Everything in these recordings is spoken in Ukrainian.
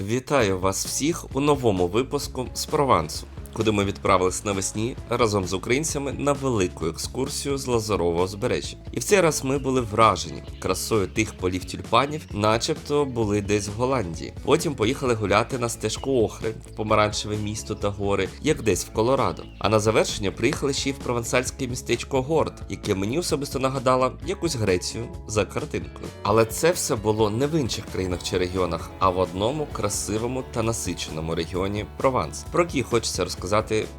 Вітаю вас всіх у новому випуску з Провансу, куди ми відправились навесні разом з українцями на велику екскурсію з Лазарового узбережжя. І в цей раз ми були вражені красою тих полів тюльпанів, начебто були десь в Голландії. Потім поїхали гуляти на стежку Охри в помаранчеве місто та гори, як десь в Колорадо. А на завершення приїхали ще й в провансальське містечко Горд, яке мені особисто нагадало якусь Грецію за картинкою. Але це все було не в інших країнах чи регіонах, а в одному красивому та насиченому регіоні Прованс, про який хочеться розказати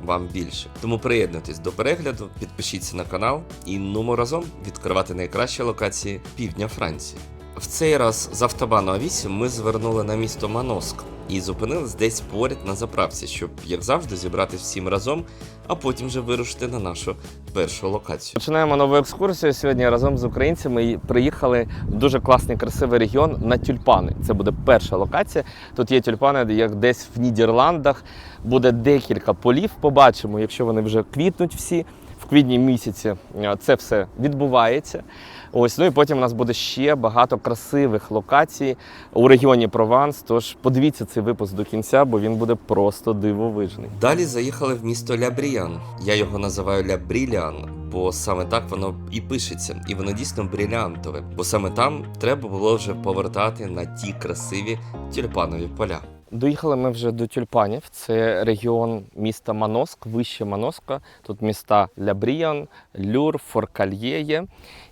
вам більше. Тому приєднуйтесь до перегляду, підпишіться на канал і нумо разом відкривати найкращі локації півдня Франції. В цей раз з автобану А8 ми звернули на місто Маноск і зупинились десь поряд на заправці, щоб, як завжди, зібратися всім разом, а потім вже вирушити на нашу першу локацію. Починаємо нову екскурсію. Сьогодні разом з українцями приїхали в дуже класний красивий регіон на тюльпани. Це буде перша локація. Тут є тюльпани, як десь в Нідерландах. Буде декілька полів. Побачимо, якщо вони вже квітнуть всі. Квітні місяці е, це все відбувається. Ось ну і потім у нас буде ще багато красивих локацій у регіоні Прованс. Тож подивіться цей випуск до кінця, бо він буде просто дивовижний. Далі заїхали в місто Лябріян. Я його називаю Лябрілян, бо саме так воно і пишеться, і воно дійсно брилянтове, бо саме там треба було вже повертати на ті красиві тюльпанові поля. Доїхали ми вже до тюльпанів. Це регіон міста Маноск, вище Маноска. Тут міста Лябріян, Люр, Форкальє є.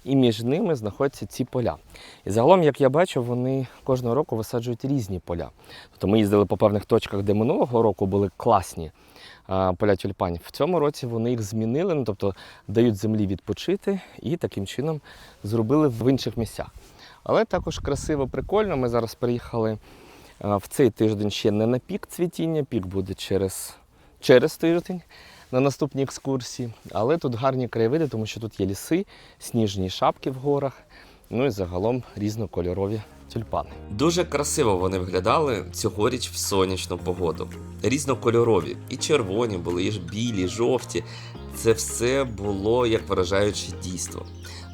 І між ними знаходяться ці поля. І загалом, як я бачу, вони кожного року висаджують різні поля. Тобто ми їздили по певних точках, де минулого року були класні поля тюльпанів. В цьому році вони їх змінили, ну, тобто дають землі відпочити і таким чином зробили в інших місцях. Але також красиво, прикольно. Ми зараз приїхали в цей тиждень ще не на пік цвітіння, пік буде через, через тиждень на наступній екскурсії. Але тут гарні краєвиди, тому що тут є ліси, сніжні шапки в горах, ну і загалом різнокольорові тюльпани. Дуже красиво вони виглядали цьогоріч в сонячну погоду. Різнокольорові, і червоні були, і ж білі, жовті. Це все було як вражаюче дійство.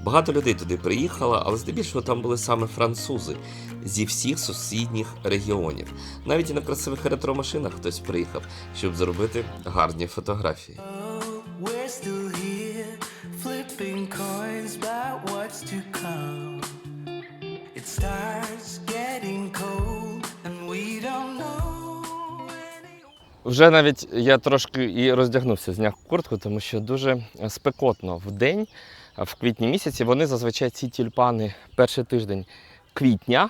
Багато людей туди приїхало, але здебільшого там були саме французи зі всіх сусідніх регіонів. Навіть і на красивих ретро-машинах хтось приїхав, щоб зробити гарні фотографії. Oh. Вже навіть я трошки і роздягнувся, зняв куртку, тому що дуже спекотно в день, в квітні місяці. Вони зазвичай ці тюльпани перший тиждень квітня. е,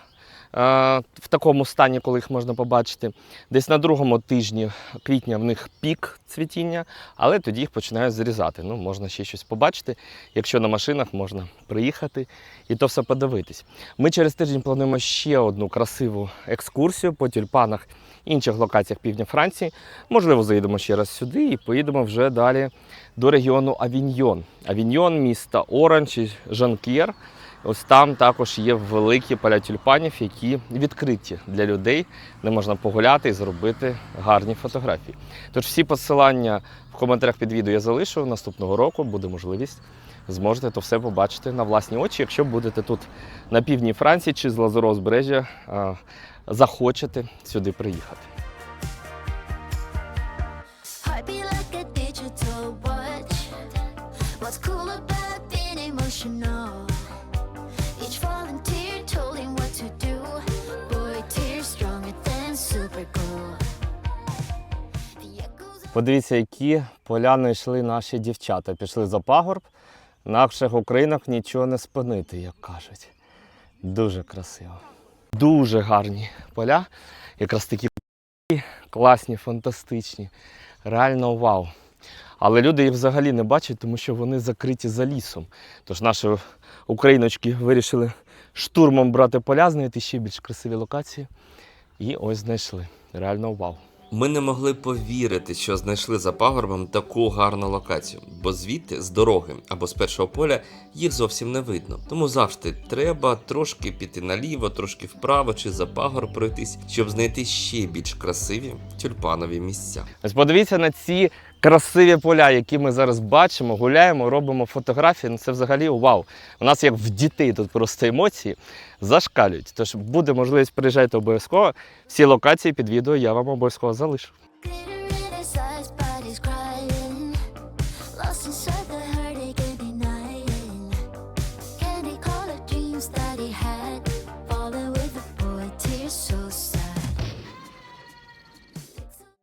В такому стані, коли їх можна побачити, десь на другому тижні квітня в них пік цвітіння, але тоді їх починають зрізати. Ну, можна ще щось побачити. Якщо на машинах можна приїхати і то все подивитись. Ми через тиждень плануємо ще одну красиву екскурсію по тюльпанах інших локаціях півдня Франції. Можливо, заїдемо ще раз сюди і поїдемо вже далі до регіону Авіньйон. Авіньйон, міста Оранж і Жанк'єр. Ось там також є великі поля тюльпанів, які відкриті для людей, де можна погуляти і зробити гарні фотографії. Тож всі посилання в коментарях під відео я залишу. Наступного року буде можливість зможете то все побачити на власні очі, якщо будете тут на півдні Франції чи з а, захочете сюди приїхати. Подивіться, які поляни йшли наші дівчата. Пішли за пагорб. Наших українок нічого не спинити, як кажуть. Дуже красиво. Дуже гарні поля. Якраз такі класні, фантастичні. Реально вау. Але люди їх взагалі не бачать, тому що вони закриті за лісом. Тож наші україночки вирішили штурмом брати поля, знайти ще більш красиві локації. І ось знайшли. Реально вау. Ми не могли повірити, що знайшли за пагорбом таку гарну локацію, бо звідти з дороги або з першого поля їх зовсім не видно. Тому завжди треба трошки піти наліво, трошки вправо чи за пагорб пройтись, щоб знайти ще більш красиві тюльпанові місця. Подивіться на ці красиві поля, які ми зараз бачимо, гуляємо, робимо фотографії. Ну це взагалі вау. У нас як в дітей тут просто емоції зашкалюють. Тож буде можливість приїжджати обов'язково. Всі локації під відео я вам обов'язково залишу.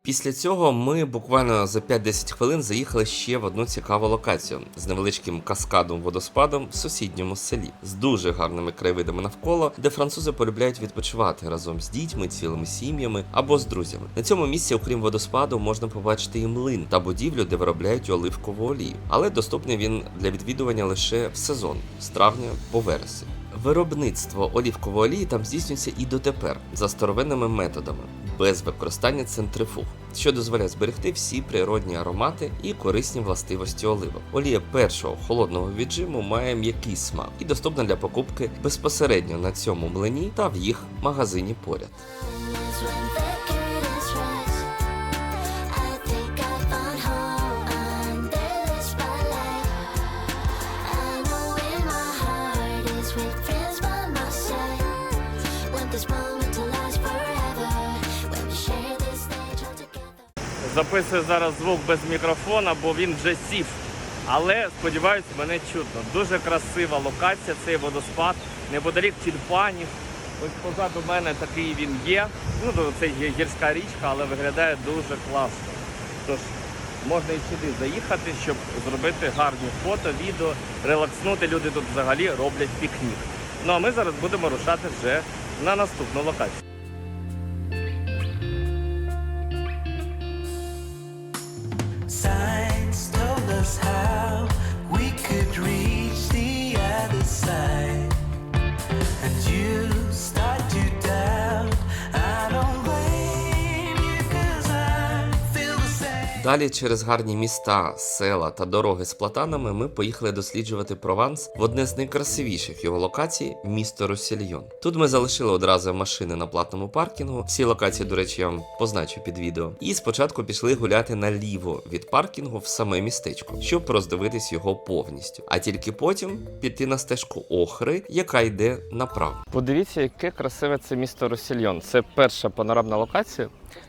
Після цього ми буквально за 5-10 хвилин заїхали ще в одну цікаву локацію з невеличким каскадом водоспадом в сусідньому селі з дуже гарними краєвидами навколо, де французи полюбляють відпочивати разом з дітьми, цілими сім'ями або з друзями. На цьому місці, окрім водоспаду, можна побачити і млин та будівлю, де виробляють оливкову олію, але доступний він для відвідування лише в сезон з травня по вересень. Виробництво олівкової олії там здійснюється і дотепер за старовинними методами, без використання центрифуг, що дозволяє зберегти всі природні аромати і корисні властивості оливок. Олія першого холодного віджиму має м'який смак і доступна для покупки безпосередньо на цьому млині та в їх магазині поряд. Записую зараз звук без мікрофона, бо він вже сів. Але сподіваюся, мене чутно. Дуже красива локація, цей водоспад, неподалік тюльпанів. Ось позаду мене такий він є. Ну, це гірська річка, але виглядає дуже класно. Тож можна і сюди заїхати, щоб зробити гарні фото, відео, релакснути. Люди тут взагалі роблять пікнік. Ну а ми зараз будемо рушати вже на наступну локацію. Далі через гарні міста, села та дороги з платанами ми поїхали досліджувати Прованс в одне з найкрасивіших його локацій місто Росільйон. Тут ми залишили одразу машини на платному паркінгу. Всі локації, до речі, я вам позначу під відео. І спочатку пішли гуляти наліво від паркінгу в саме містечко, щоб роздивитись його повністю. А тільки потім піти на стежку Охри, яка йде направо. Подивіться, яке красиве це місто Росільйон. Це перша панорамна локація,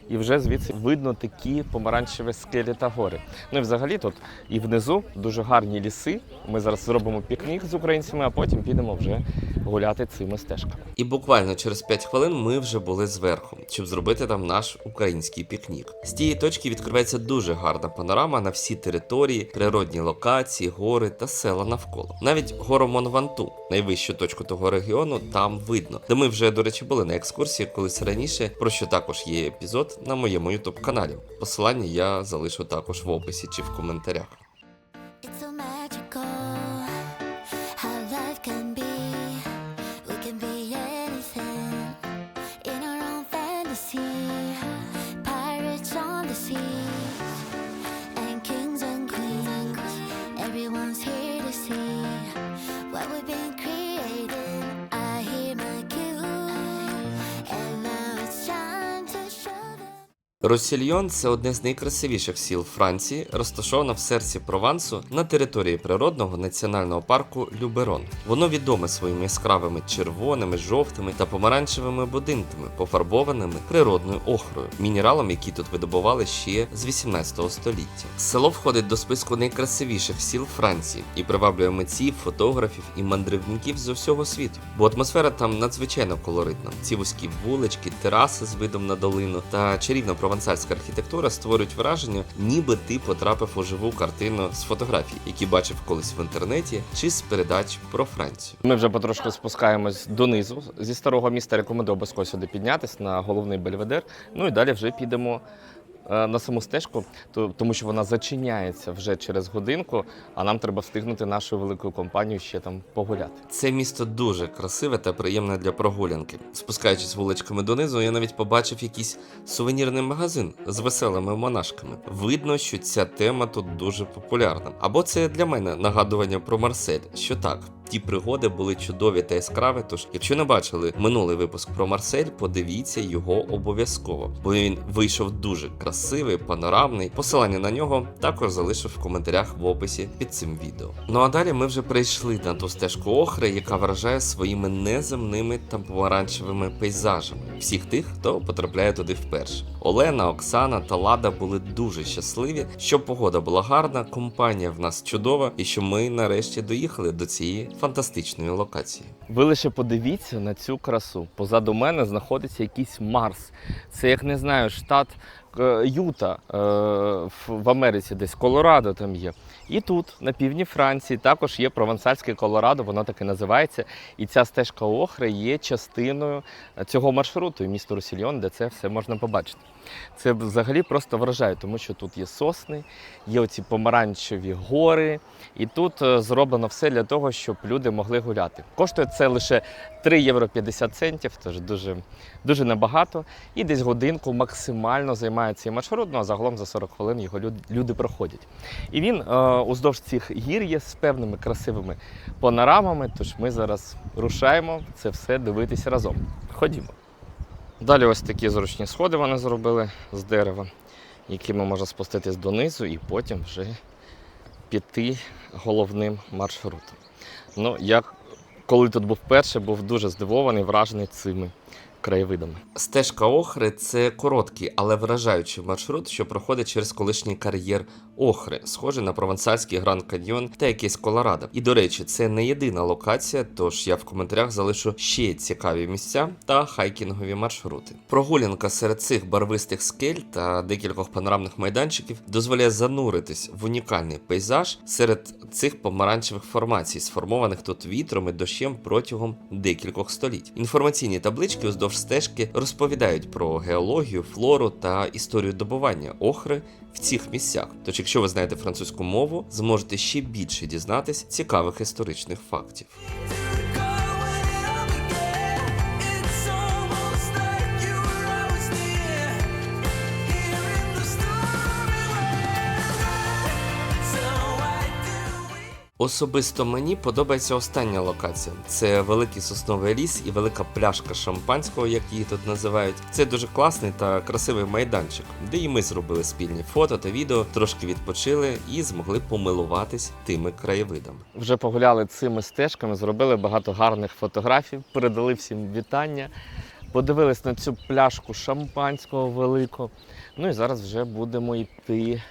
і вже звідси видно такі помаранчеві скелі та гори. Ну і взагалі тут і внизу дуже гарні ліси. Ми зараз зробимо пікнік з українцями, а потім підемо вже гуляти цими стежками. І буквально через 5 хвилин ми вже були зверху, щоб зробити там наш український пікнік. З тієї точки відкривається дуже гарна панорама на всі території, природні локації, гори та села навколо. Навіть гору Монванту, найвищу точку того регіону, там видно. Де ми вже, до речі, були на екскурсії колись раніше, про що також є епізод на моєму ютуб каналі. Посилання я залишу також в описі чи в коментарях. Росільйон це одне з найкрасивіших сіл Франції, розташоване в серці Провансу на території природного національного парку Люберон. Воно відоме своїми яскравими червоними, жовтими та помаранчевими будинками, пофарбованими природною охрою, мінералом, які тут видобували ще з 18 століття. Село входить до списку найкрасивіших сіл Франції і приваблює митців, фотографів і мандрівників з усього світу, бо атмосфера там надзвичайно колоритна. Ці вузькі вулички, тераси з видом на долину та чарівна провансальська архітектура створюють враження, ніби ти потрапив у живу картину з фотографій, які бачив колись в інтернеті чи з передач про Францію. Ми вже потрошку спускаємось донизу зі старого міста. Рекомендую обов'язково сюди піднятись на головний бельведер. Ну і далі вже підемо на саму стежку, то- тому що вона зачиняється вже через годинку, а нам треба встигнути нашу велику компанію ще там погуляти. Це місто дуже красиве та приємне для прогулянки. Спускаючись вуличками донизу, я навіть побачив якийсь сувенірний магазин з веселими монашками. Видно, що ця тема тут дуже популярна. Або це для мене нагадування про Марсель, що так, Ті пригоди були чудові та яскраві. Тож, якщо не бачили минулий випуск про Марсель, подивіться його обов'язково, бо він вийшов дуже красивий, панорамний. Посилання на нього також залишив в коментарях в описі під цим відео. Ну а далі ми вже прийшли на ту стежку Охри, яка вражає своїми неземними та помаранчевими пейзажами всіх тих, хто потрапляє туди вперше. Олена, Оксана та Лада були дуже щасливі, що погода була гарна, компанія в нас чудова, і що ми нарешті доїхали до цієї фантастичної локації. Ви лише подивіться на цю красу. Позаду мене знаходиться якийсь Марс. Це як не знаю, штат е, Юта е, в- в Америці, десь Колорадо там є. І тут, на півдні Франції, також є провансальське Колорадо, воно так і називається. І ця стежка Охри є частиною цього маршруту місто Русільйон, де це все можна побачити. Це взагалі просто вражає, тому що тут є сосни, є оці помаранчеві гори, і тут е, зроблено все для того, щоб люди могли гуляти. Коштує це лише 3 євро 50 центів, тож дуже, дуже небагато. І десь годинку максимально займає цей маршрут, ну а загалом за 40 хвилин його люд- люди проходять. І він е, уздовж цих гір є з певними красивими панорамами, тож ми зараз рушаємо це все дивитися разом. Ходімо. Далі ось такі зручні сходи вони зробили з дерева, якими можна спуститись донизу і потім вже піти головним маршрутом. Ну, я коли тут був перший, був дуже здивований, вражений цими краєвидами. Стежка Охри це короткий, але вражаючий маршрут, що проходить через колишній кар'єр Охри, схожий на провансальський Гранд Каньйон та якийсь Колорадо. І до речі, це не єдина локація, тож я в коментарях залишу ще цікаві місця та хайкінгові маршрути. Прогулянка серед цих барвистих скель та декількох панорамних майданчиків дозволяє зануритись в унікальний пейзаж серед цих помаранчевих формацій, сформованих тут вітром і дощем протягом декількох століть. Інформаційні таблички уздовж стежки розповідають про геологію, флору та історію добування охри в цих місцях. Тож, якщо ви знаєте французьку мову, зможете ще більше дізнатись цікавих історичних фактів. Особисто мені подобається остання локація. Це великий сосновий ліс і велика пляшка шампанського, як її тут називають. Це дуже класний та красивий майданчик, де і ми зробили спільні фото та відео, трошки відпочили і змогли помилуватись тими краєвидами. Вже погуляли цими стежками, зробили багато гарних фотографій, передали всім вітання, подивились на цю пляшку шампанського великого. Ну і зараз вже будемо йти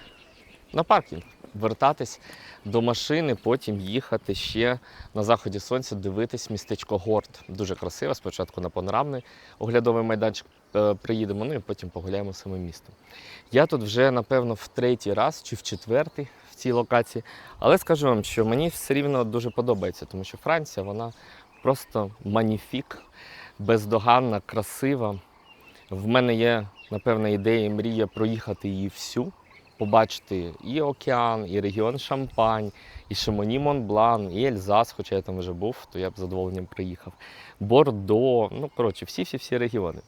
на паркінг, вертатись до машини, потім їхати ще на заході сонця, дивитись містечко Горд. Дуже красиво. Спочатку на панорамний оглядовий майданчик е, приїдемо, ну і потім погуляємо самим містом. Я тут вже, напевно, в третій раз чи в четвертий в цій локації. Але скажу вам, що мені все рівно дуже подобається, тому що Франція вона просто маніфік, бездоганна, красива. В мене є, напевно, ідея мрія проїхати її всю, побачити і океан, і регіон Шампань, і Шамоні Монблан, і Ельзас, хоча я там вже був, то я б з задоволенням приїхав. Бордо, ну коротше, всі-всі-всі регіони.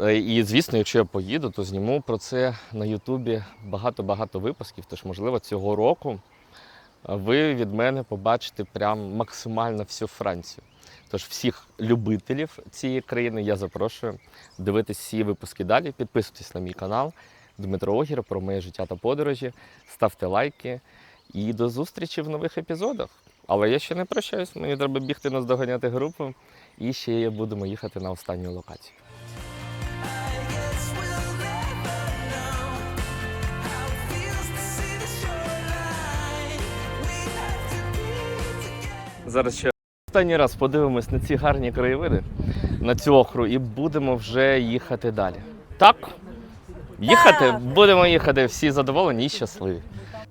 Е, І звісно, якщо я поїду, то зніму про це на Ютубі багато-багато випусків. Тож, можливо, цього року ви від мене побачите прям максимально всю Францію. Тож всіх любителів цієї країни я запрошую дивитись всі випуски далі. Підписуйтесь на мій канал Дмитро Огір про моє життя та подорожі. Ставте лайки і до зустрічі в нових епізодах. Але я ще не прощаюсь, мені треба бігти наздоганяти групу. І ще будемо їхати на останню локацію. Зараз ще останній раз подивимось на ці гарні краєвиди, на цю охру, і будемо вже їхати далі. Так? Їхати? Будемо їхати, всі задоволені і щасливі.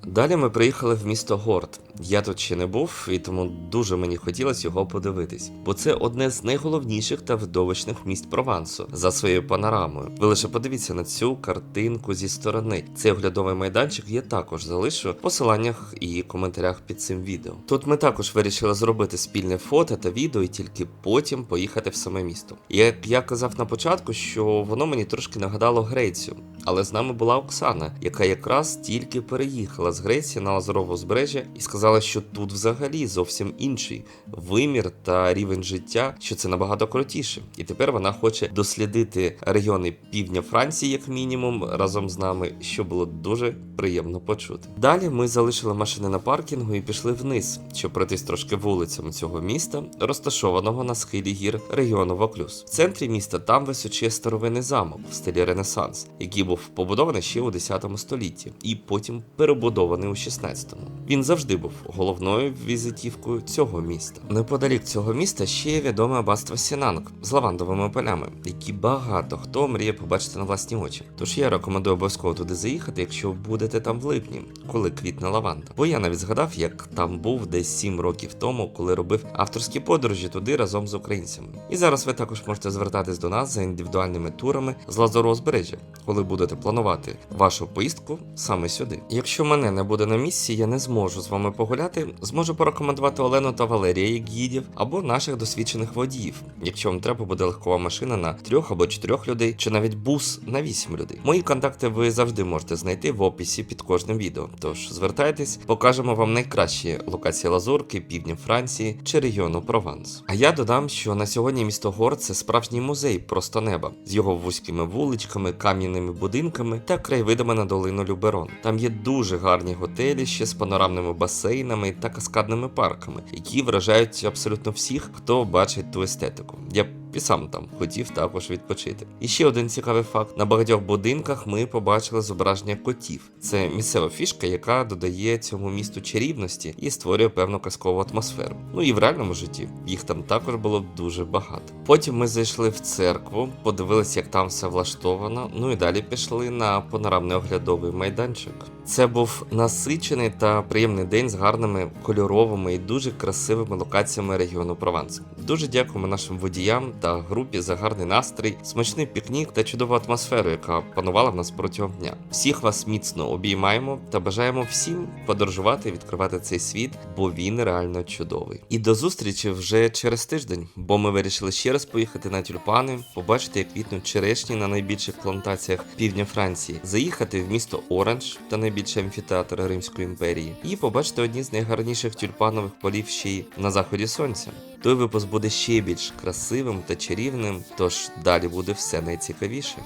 Далі ми приїхали в місто Горд. Я тут ще не був, і тому дуже мені хотілося його подивитись, бо це одне з найголовніших та видовищних місць Провансу за своєю панорамою. Ви лише подивіться на цю картинку зі сторони. Цей оглядовий майданчик я також залишу в посиланнях і коментарях під цим відео. Тут ми також вирішили зробити спільне фото та відео, і тільки потім поїхати в саме місто. Як я казав на початку, що воно мені трошки нагадало Грецію, але з нами була Оксана, яка якраз тільки переїхала з Греції на Лазарове узбережжя і сказала, що тут взагалі зовсім інший вимір та рівень життя, що це набагато крутіше. І тепер вона хоче дослідити регіони півдня Франції, як мінімум, разом з нами, що було дуже приємно почути. Далі ми залишили машини на паркінгу і пішли вниз, щоб пройтись трошки вулицями цього міста, розташованого на схилі гір регіону Ваклюз. В центрі міста там височіє старовинний замок в стилі Ренесанс, який був побудований ще у 10 столітті і потім перебудований у 16-му. Він завжди був головною візитівкою цього міста. Неподалік цього міста ще є відоме аббатство Сінанг з лавандовими полями, які багато хто мріє побачити на власні очі. Тож я рекомендую обов'язково туди заїхати, якщо будете там в липні, коли квітне лаванда. Бо я навіть згадав, як там був десь 7 років тому, коли робив авторські подорожі туди разом з українцями. І зараз ви також можете звертатись до нас за індивідуальними турами з Лазорого узбережжя, коли будете планувати вашу поїздку саме сюди. Якщо мене не буде на місці, я не зможу з вами погуляти, зможу порекомендувати Олену та Валерія гідів або наших досвідчених водіїв, якщо вам треба буде легкова машина на трьох або чотирьох людей, чи навіть бус на вісім людей. Мої контакти ви завжди можете знайти в описі під кожним відео. Тож звертайтесь, покажемо вам найкращі локації Лазурки, півдня Франції чи регіону Прованс. А я додам, що на сьогодні місто Гор це справжній музей просто неба з його вузькими вуличками, кам'яними будинками та краєвидами на долину Люберон. Там є дуже гарні готелі ще з панорамними басейнами та каскадними парками, які вражають абсолютно всіх, хто бачить ту естетику. Я і сам там хотів також відпочити. І ще один цікавий факт: на багатьох будинках ми побачили зображення котів. Це місцева фішка, яка додає цьому місту чарівності і створює певну казкову атмосферу. Ну і в реальному житті їх там також було дуже багато. Потім ми зайшли в церкву, подивилися, як там все влаштовано. Ну і далі пішли на панорамний оглядовий майданчик. Це був насичений та приємний день з гарними кольоровими і дуже красивими локаціями регіону Прованс. Дуже дякуємо нашим водіям та групі за гарний настрій, смачний пікнік та чудову атмосферу, яка панувала в нас протягом дня. Всіх вас міцно обіймаємо та бажаємо всім подорожувати і відкривати цей світ, бо він реально чудовий. І до зустрічі вже через тиждень, бо ми вирішили ще раз поїхати на тюльпани, побачити, як квітнуть черешні на найбільших плантаціях півдня Франції, заїхати в місто Оранж та найбільший амфітеатр Римської імперії, і побачити одні з найгарніших тюльпанових полів ще й на заході сонця. Той випуск буде ще більш красивим та чарівним, тож далі буде все найцікавіше.